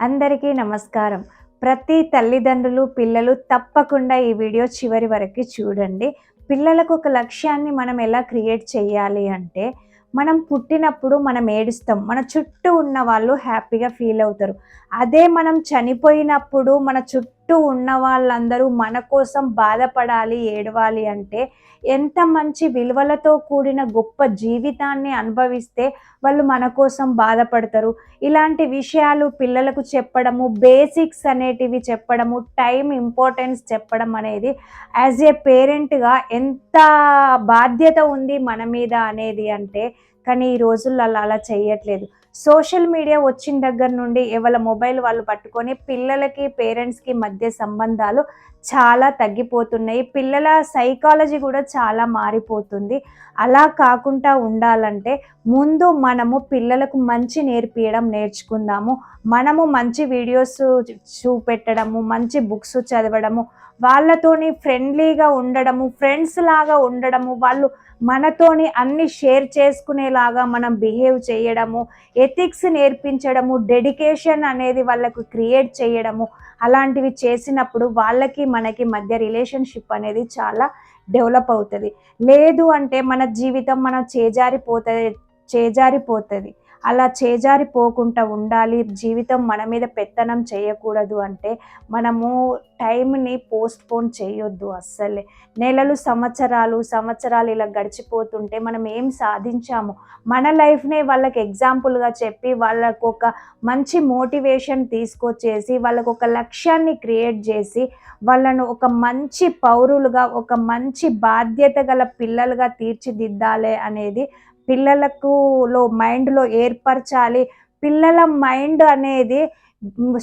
అందరికీ నమస్కారం. ప్రతి తల్లిదండ్రులు పిల్లలు తప్పకుండా ఈ వీడియో చివరి వరకు చూడండి. పిల్లలకు ఒక లక్ష్యాన్ని మనం ఎలా క్రియేట్ చేయాలి అంటే మనం పుట్టినప్పుడు మనం ఏడుస్తాం. మన చుట్టూ ఉన్న వాళ్ళు హ్యాపీగా ఫీల్ అవుతారు. అదే మనం చనిపోయినప్పుడు మన చుట్టూ చుట్టూ ఉన్న వాళ్ళందరూ మన కోసం బాధపడాలి ఏడవాలి అంటే ఎంత మంచి విలువలతో కూడిన గొప్ప జీవితాన్ని అనుభవిస్తే వాళ్ళు మన కోసం బాధపడతారు. ఇలాంటి విషయాలు పిల్లలకు చెప్పడము బేసిక్స్ అనేటివి చెప్పడము టైం ఇంపార్టెన్స్ చెప్పడం అనేది యాజ్ ఏ పేరెంట్గా ఎంత బాధ్యత ఉంది మన మీద అనేది అంటే కానీ ఈ రోజుల్లో అలా అలా చేయట్లేదు. సోషల్ మీడియా వచ్చిన దగ్గర నుండి ఎవరి మొబైల్ వాళ్ళు పట్టుకొని పిల్లలకి పేరెంట్స్కి మధ్య సంబంధాలు చాలా తగ్గిపోతున్నాయి. పిల్లల సైకాలజీ కూడా చాలా మారిపోతుంది. అలా కాకుండా ఉండాలంటే ముందు మనము పిల్లలకు మంచి నేర్పించడం నేర్చుకుందాము. మనము మంచి వీడియోస్ చూపెట్టడము మంచి బుక్స్ చదవడము వాళ్ళతోని ఫ్రెండ్లీగా ఉండడము ఫ్రెండ్స్ లాగా ఉండడము వాళ్ళు మనతోని అన్ని షేర్ చేసుకునేలాగా మనం బిహేవ్ చేయడము ఎథిక్స్ నేర్పించడము డెడికేషన్ అనేది వాళ్ళకు క్రియేట్ చేయడము అలాంటివి చేసినప్పుడు వాళ్ళకి మనకి మధ్య రిలేషన్షిప్ అనేది చాలా డెవలప్ అవుతుంది. లేదు అంటే మన జీవితం మనం చేజారిపోతుంది చేజారిపోతుంది. అలా చేజారిపోకుండా ఉండాలి జీవితం మన మీద పెత్తనం చేయకూడదు అంటే మనము టైంని పోస్ట్ పోన్ చేయొద్దు అస్సలే. నెలలు సంవత్సరాలు సంవత్సరాలు ఇలా గడిచిపోతుంటే మనం ఏం సాధించాము? మన లైఫ్నే వాళ్ళకి ఎగ్జాంపుల్గా చెప్పి వాళ్ళకు ఒక మంచి మోటివేషన్ తీసుకొచ్చేసి వాళ్ళకు ఒక లక్ష్యాన్ని క్రియేట్ చేసి వాళ్ళను ఒక మంచి పౌరులుగా ఒక మంచి బాధ్యత గల పిల్లలుగా తీర్చిదిద్దాలి అనేది పిల్లలకు లో మైండ్లో ఏర్పరచాలి. పిల్లల మైండ్ అనేది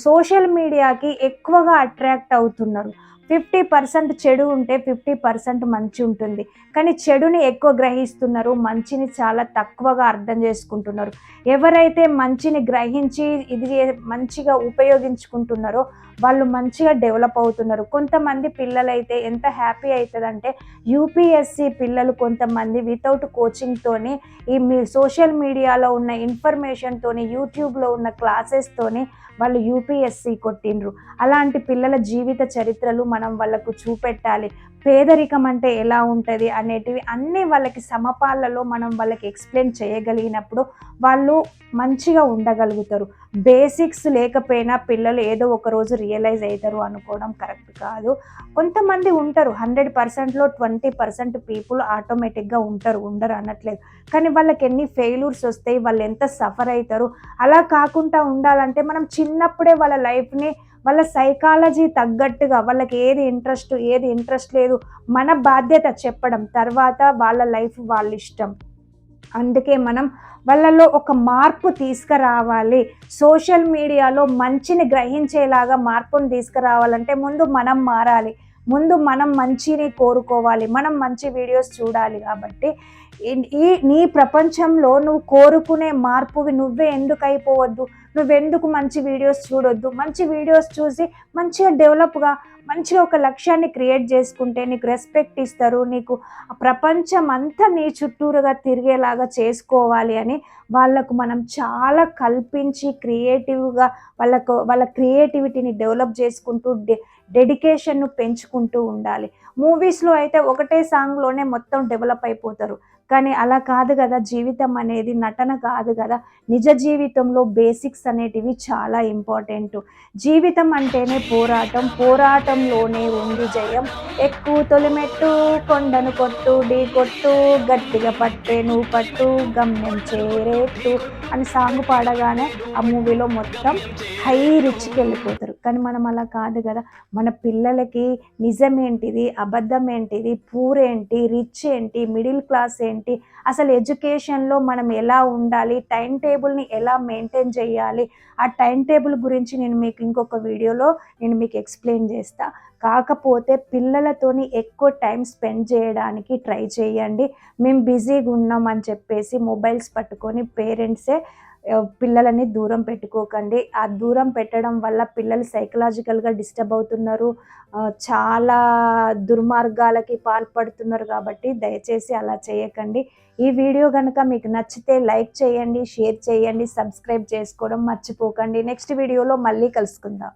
సోషల్ మీడియాకి ఎక్కువగా అట్రాక్ట్ అవుతున్నారు. ఫిఫ్టీ పర్సెంట్ చెడు ఉంటే ఫిఫ్టీ పర్సెంట్ మంచి ఉంటుంది. కానీ చెడుని ఎక్కువ గ్రహిస్తున్నారు మంచిని చాలా తక్కువగా అర్థం చేసుకుంటున్నారు. ఎవరైతే మంచిని గ్రహించి ఇది మంచిగా ఉపయోగించుకుంటున్నారో వాళ్ళు మంచిగా డెవలప్ అవుతున్నారు. కొంతమంది పిల్లలైతే ఎంత హ్యాపీ అవుతుందంటే యూపీఎస్సి పిల్లలు కొంతమంది వితౌట్ కోచింగ్తోని ఈ మీ సోషల్ మీడియాలో ఉన్న ఇన్ఫర్మేషన్తోని యూట్యూబ్లో ఉన్న క్లాసెస్తోని వాళ్ళు యూపీఎస్సి కొట్టిండ్రు. అలాంటి పిల్లల జీవిత చరిత్రలు మనం వాళ్ళకు చూపెట్టాలి. పేదరికం అంటే ఎలా ఉంటుంది అనేటివి అన్నీ వాళ్ళకి సమపాలలో మనం వాళ్ళకి ఎక్స్ప్లెయిన్ చేయగలిగినప్పుడు వాళ్ళు మంచిగా ఉండగలుగుతారు. బేసిక్స్ లేకపోయినా పిల్లలు ఏదో ఒక రోజు రియలైజ్ అవుతారు అనుకోవడం కరెక్ట్ కాదు. కొంతమంది ఉంటారు హండ్రెడ్ పర్సెంట్లో ట్వంటీ పర్సెంట్ పీపుల్ ఆటోమేటిక్గా ఉంటారు ఉండరు అనట్లేదు. కానీ వాళ్ళకి ఎన్ని ఫెయిల్యూర్స్ వస్తాయి వాళ్ళు ఎంత సఫర్ అవుతారు అలా కాకుండా ఉండాలంటే మనం చిన్నప్పుడే వాళ్ళ లైఫ్ని వాళ్ళ సైకాలజీ తగ్గట్టుగా వాళ్ళకి ఏది ఇంట్రెస్ట్ ఏది ఇంట్రెస్ట్ లేదు మన బాధ్యత చెప్పడం తర్వాత వాళ్ళ లైఫ్ వాళ్ళ ఇష్టం. అందుకే మనం వాళ్ళలో ఒక మార్పు తీసుకురావాలి. సోషల్ మీడియాలో మంచిని గ్రహించేలాగా మార్పును తీసుకురావాలంటే ముందు మనం మారాలి. ముందు మనం మంచిని కోరుకోవాలి. మనం మంచి వీడియోస్ చూడాలి కాబట్టి ఈ నీ ప్రపంచంలో నువ్వు కోరుకునే మార్పువి నువ్వే ఎందుకు అయిపోవద్దు నువ్వెందుకు మంచి వీడియోస్ చూడొద్దు? మంచి వీడియోస్ చూసి మంచిగా డెవలప్గా మంచిగా ఒక లక్ష్యాన్ని క్రియేట్ చేసుకుంటే నీకు రెస్పెక్ట్ ఇస్తారు నీకు ప్రపంచం అంతా నీ చుట్టూరుగా తిరిగేలాగా చేసుకోవాలి అని వాళ్ళకు మనం చాలా కల్పించి క్రియేటివ్గా వాళ్ళకు వాళ్ళ క్రియేటివిటీని డెవలప్ చేసుకుంటూ డె డెడికేషన్ను పెంచుకుంటూ ఉండాలి. మూవీస్లో అయితే ఒకటే సాంగ్లోనే మొత్తం డెవలప్ అయిపోతారు. కానీ అలా కాదు కదా జీవితం అనేది నటన కాదు కదా. నిజ జీవితంలో బేసిక్స్ అనేటివి చాలా ఇంపార్టెంట్ జీవితం అంటేనే పోరాటం పోరాటంలోనే ఉంది జయం. ఎక్కువ తొలిమెట్టు కొండను కొట్టు ఢీ కొట్టు గట్టిగా పట్టే నువ్వు పట్టు గమ్యం చేరేట్టు అని సాంగ్ పాడగానే ఆ మూవీలో మొత్తం హై రిచ్కి వెళ్ళిపోతారు కానీ మనం అలా కాదు కదా. మన పిల్లలకి నిజం ఏంటిది అబద్ధం ఏంటిది పూర్ ఏంటి రిచ్ ఏంటి? మిడిల్ క్లాస్ ఏంటి? అసలు ఎడ్యుకేషన్లో మనం ఎలా ఉండాలి? టైం టేబుల్ని ఎలా మెయింటైన్ చేయాలి? ఆ టైం టేబుల్ గురించి నేను మీకు ఇంకొక వీడియోలో నేను మీకు ఎక్స్ప్లెయిన్ చేస్తా. కాకపోతే పిల్లలతోని ఎక్కువ టైం స్పెండ్ చేయడానికి ట్రై చేయండి. మేము బిజీగా ఉన్నాం అని చెప్పేసి మొబైల్స్ పట్టుకొని పేరెంట్సే పిల్లలని దూరం పెట్టుకోకండి. ఆ దూరం పెట్టడం వల్ల పిల్లలు సైకలాజికల్గా డిస్టర్బ్ అవుతున్నారు. చాలా దుర్మార్గాలకి పాల్పడుతున్నారు కాబట్టి దయచేసి అలా చేయకండి. ఈ వీడియో కనుక మీకు నచ్చితే లైక్ చేయండి షేర్ చేయండి సబ్స్క్రైబ్ చేసుకోవడం మర్చిపోకండి. నెక్స్ట్ వీడియోలో మళ్ళీ కలుసుకుందాం.